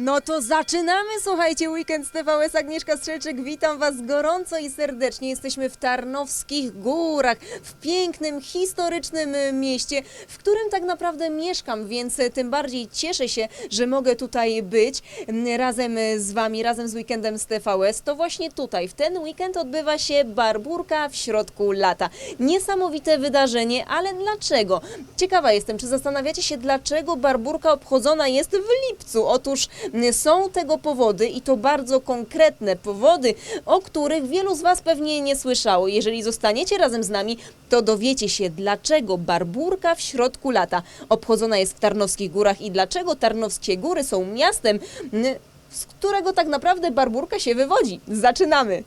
No to zaczynamy, słuchajcie, weekend z TVS Agnieszka Strzelczyk, witam Was gorąco i serdecznie. Jesteśmy w Tarnowskich Górach, w pięknym, historycznym e, mieście, w którym tak naprawdę mieszkam, więc e, tym bardziej cieszę się, że mogę tutaj być razem e, z Wami, razem z weekendem z TVS. To właśnie tutaj, w ten weekend odbywa się Barburka w środku lata. Niesamowite wydarzenie, ale dlaczego? Ciekawa jestem, czy zastanawiacie się, dlaczego Barburka obchodzona jest w lipcu? Otóż są tego powody i to bardzo konkretne powody, o których wielu z Was pewnie nie słyszało. Jeżeli zostaniecie razem z nami, to dowiecie się, dlaczego Barburka w środku lata obchodzona jest w Tarnowskich Górach i dlaczego Tarnowskie Góry są miastem, z którego tak naprawdę Barburka się wywodzi. Zaczynamy!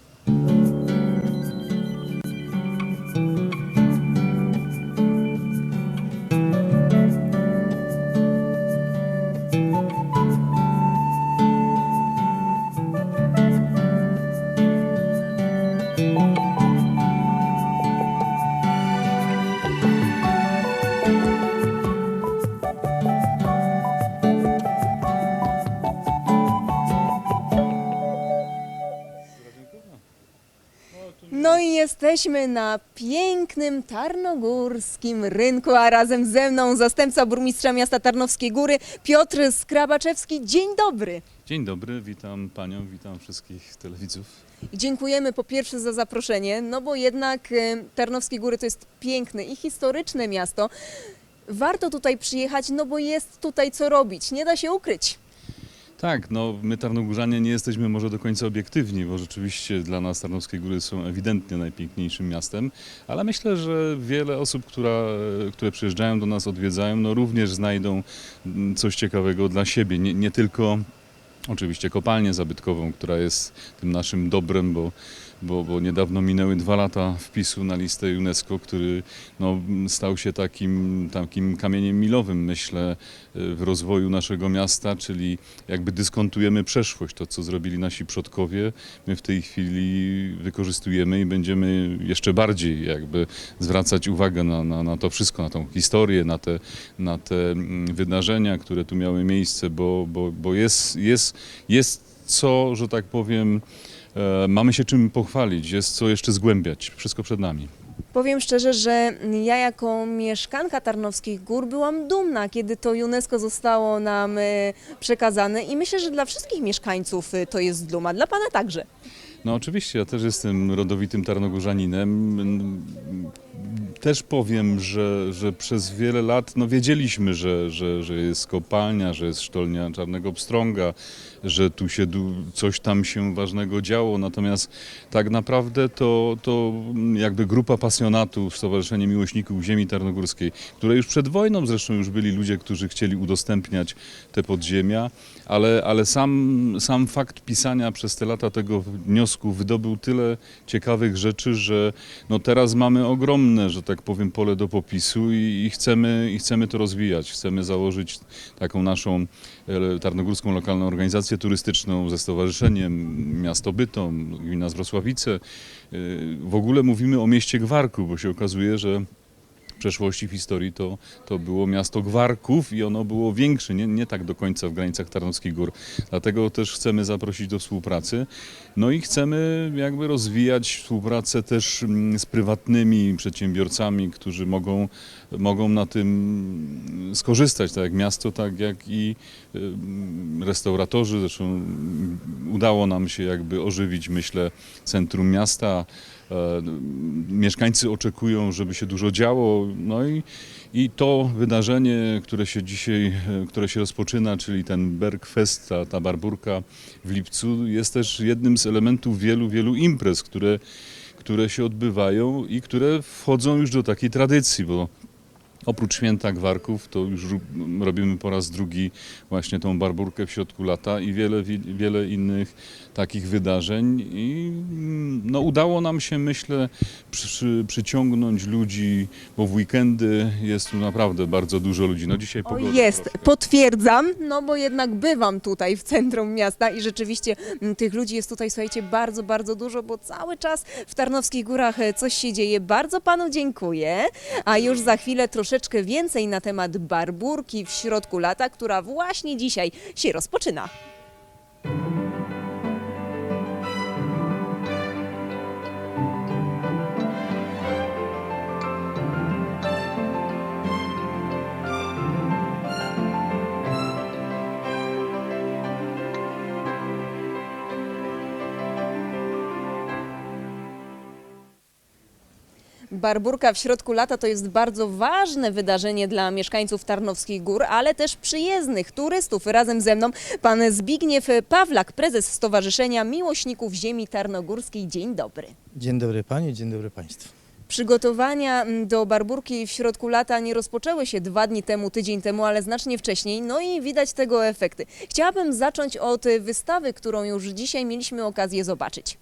Jesteśmy na pięknym tarnogórskim rynku, a razem ze mną zastępca burmistrza miasta Tarnowskie Góry Piotr Skrabaczewski. Dzień dobry. Dzień dobry, witam panią, witam wszystkich telewidzów. Dziękujemy po pierwsze za zaproszenie, no bo jednak e, Tarnowskie Góry to jest piękne i historyczne miasto. Warto tutaj przyjechać, no bo jest tutaj co robić, nie da się ukryć. Tak, no my Tarnogórzanie nie jesteśmy może do końca obiektywni, bo rzeczywiście dla nas Tarnowskie Góry są ewidentnie najpiękniejszym miastem, ale myślę, że wiele osób, która, które przyjeżdżają do nas, odwiedzają, no również znajdą mm, coś ciekawego dla siebie, nie, nie tylko oczywiście kopalnię zabytkową, która jest tym naszym dobrem, bo, bo, bo niedawno minęły dwa lata wpisu na listę UNESCO, który no, stał się takim, takim kamieniem milowym, myślę, w rozwoju naszego miasta, czyli jakby dyskontujemy przeszłość, to co zrobili nasi przodkowie, my w tej chwili wykorzystujemy i będziemy jeszcze bardziej jakby zwracać uwagę na, na, na to wszystko, na tą historię, na te, na te mm, wydarzenia, które tu miały miejsce, bo, bo, bo jest, jest, jest co, że tak powiem, e, mamy się czym pochwalić, jest co jeszcze zgłębiać, wszystko przed nami. Powiem szczerze, że ja jako mieszkanka Tarnowskich Gór byłam dumna, kiedy to UNESCO zostało nam e, przekazane i myślę, że dla wszystkich mieszkańców e, to jest duma, dla Pana także. No oczywiście, ja też jestem rodowitym Tarnogórzaninem. Też powiem, że, że przez wiele lat no wiedzieliśmy, że, że, że jest kopalnia, że jest sztolnia Czarnego Pstrąga, że tu się coś tam się ważnego działo, natomiast tak naprawdę to, to jakby grupa pasjonatów, Stowarzyszenie Miłośników Ziemi Tarnogórskiej, które już przed wojną zresztą już byli ludzie, którzy chcieli udostępniać te podziemia, ale, ale sam, sam fakt pisania przez te lata tego wniosku wydobył tyle ciekawych rzeczy, że no teraz mamy ogromne, że tak powiem, pole do popisu i, i, chcemy, i chcemy to rozwijać. Chcemy założyć taką naszą e, tarnogórską lokalną organizację turystyczną ze Stowarzyszeniem Miasto Bytom, gmina Wrocławice. E, W ogóle mówimy o mieście Gwarku, bo się okazuje, że w przeszłości, w historii to, to było miasto Gwarków i ono było większe, nie, nie tak do końca w granicach Tarnowskich Gór. Dlatego też chcemy zaprosić do współpracy. No i chcemy jakby rozwijać współpracę też mm, z prywatnymi przedsiębiorcami, którzy mogą, mogą na tym skorzystać, tak jak miasto, tak jak i ym, restauratorzy. Zresztą udało nam się jakby ożywić, myślę, centrum miasta. E, Mieszkańcy oczekują, żeby się dużo działo. No i, i to wydarzenie, które się dzisiaj, e, które się rozpoczyna, czyli ten Bergfest, ta, ta barburka w lipcu, jest też jednym z elementów wielu, wielu imprez, które, które się odbywają i które wchodzą już do takiej tradycji, bo Oprócz święta Gwarków, to już robimy po raz drugi właśnie tą barburkę w środku lata i wiele, wi- wiele innych takich wydarzeń. I mm, no, udało nam się, myślę, przy, przyciągnąć ludzi, bo w weekendy jest tu naprawdę bardzo dużo ludzi. No dzisiaj O, jest, troszkę- potwierdzam, no bo jednak bywam tutaj w centrum miasta i rzeczywiście m, tych ludzi jest tutaj, słuchajcie, bardzo, bardzo dużo, bo cały czas w Tarnowskich Górach e, coś się dzieje. Bardzo Panu dziękuję, a już za chwilę troszeczkę więcej na temat Barburki w środku lata, która właśnie dzisiaj się rozpoczyna. Barburka w środku lata to jest bardzo ważne wydarzenie dla mieszkańców Tarnowskich Gór, ale też przyjezdnych turystów. Razem ze mną pan Zbigniew Pawlak, prezes Stowarzyszenia Miłośników Ziemi Tarnogórskiej. Dzień dobry. Dzień dobry Panie, dzień dobry Państwu. Przygotowania mm, do Barburki w środku lata nie rozpoczęły się dwa dni temu, tydzień temu, ale znacznie wcześniej, no i widać tego efekty. Chciałabym zacząć od wystawy, którą już dzisiaj mieliśmy okazję zobaczyć.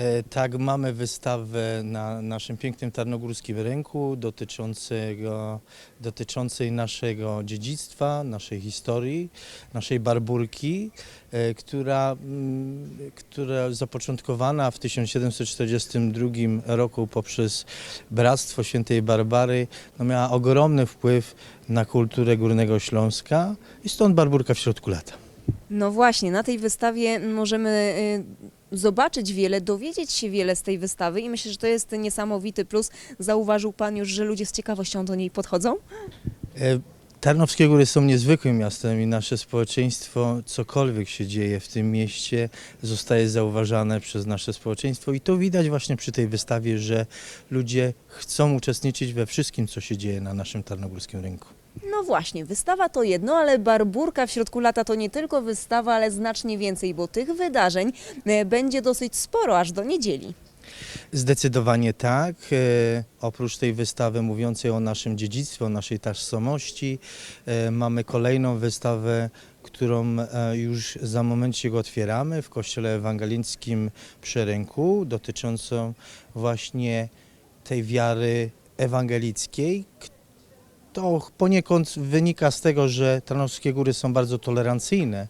E, tak, mamy wystawę na naszym pięknym Tarnogórskim Rynku dotyczącego, dotyczącej naszego dziedzictwa, naszej historii, naszej barburki, e, która, mm, która zapoczątkowana w 1742 roku poprzez Bractwo Świętej Barbary no miała ogromny wpływ na kulturę Górnego Śląska i stąd barburka w środku lata. No właśnie, na tej wystawie możemy y, zobaczyć wiele, dowiedzieć się wiele z tej wystawy i myślę, że to jest niesamowity plus. Zauważył Pan już, że ludzie z ciekawością do niej podchodzą? E, Tarnowskie Góry są niezwykłym miastem i nasze społeczeństwo, cokolwiek się dzieje w tym mieście, zostaje zauważane przez nasze społeczeństwo i to widać właśnie przy tej wystawie, że ludzie chcą uczestniczyć we wszystkim, co się dzieje na naszym Tarnogórskim Rynku. No właśnie, wystawa to jedno, ale Barburka w środku lata to nie tylko wystawa, ale znacznie więcej, bo tych wydarzeń e, będzie dosyć sporo, aż do niedzieli. Zdecydowanie tak. E, oprócz tej wystawy mówiącej o naszym dziedzictwie, o naszej tożsamości, e, mamy kolejną wystawę, którą już za momencik otwieramy w Kościele Ewangelickim przy Rynku, dotyczącą właśnie tej wiary ewangelickiej. To poniekąd wynika z tego, że Tarnowskie Góry są bardzo tolerancyjne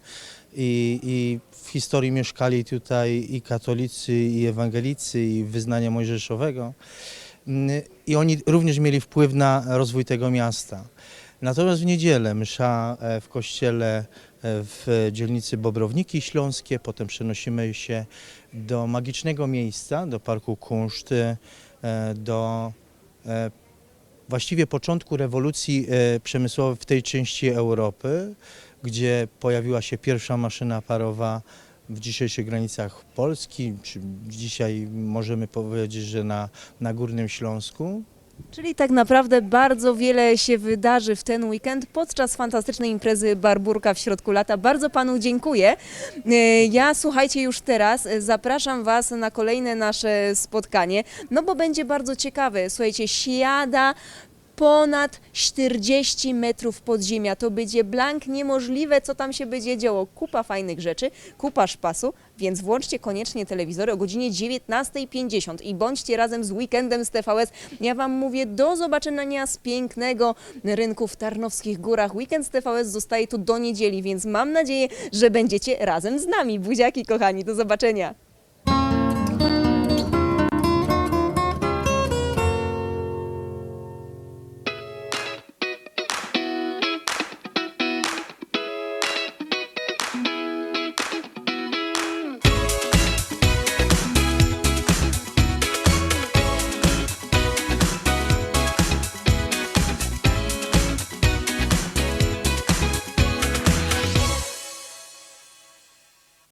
i, i w historii mieszkali tutaj i katolicy, i ewangelicy, i wyznania mojżeszowego. Mm, I oni również mieli wpływ na rozwój tego miasta. Natomiast w niedzielę msza e, w kościele e, w dzielnicy Bobrowniki Śląskie, potem przenosimy się do magicznego miejsca, do Parku Kunszt, e, do właściwie początku rewolucji e, przemysłowej w tej części Europy, gdzie pojawiła się pierwsza maszyna parowa w dzisiejszych granicach Polski, czy dzisiaj możemy powiedzieć, że na, na Górnym Śląsku. Czyli tak naprawdę bardzo wiele się wydarzy w ten weekend podczas fantastycznej imprezy Barburka w środku lata. Bardzo panu dziękuję. E, Ja słuchajcie już teraz zapraszam was na kolejne nasze spotkanie, no bo będzie bardzo ciekawe. Słuchajcie, siada ponad 40 metrów podziemia. To będzie blank niemożliwe, co tam się będzie działo. Kupa fajnych rzeczy, kupa szpasu, więc włączcie koniecznie telewizory o godzinie 19.50 i bądźcie razem z weekendem z TVS. Ja Wam mówię do zobaczenia z pięknego rynku w Tarnowskich Górach. Weekend z TVS zostaje tu do niedzieli, więc mam nadzieję, że będziecie razem z nami. Buziaki kochani, do zobaczenia.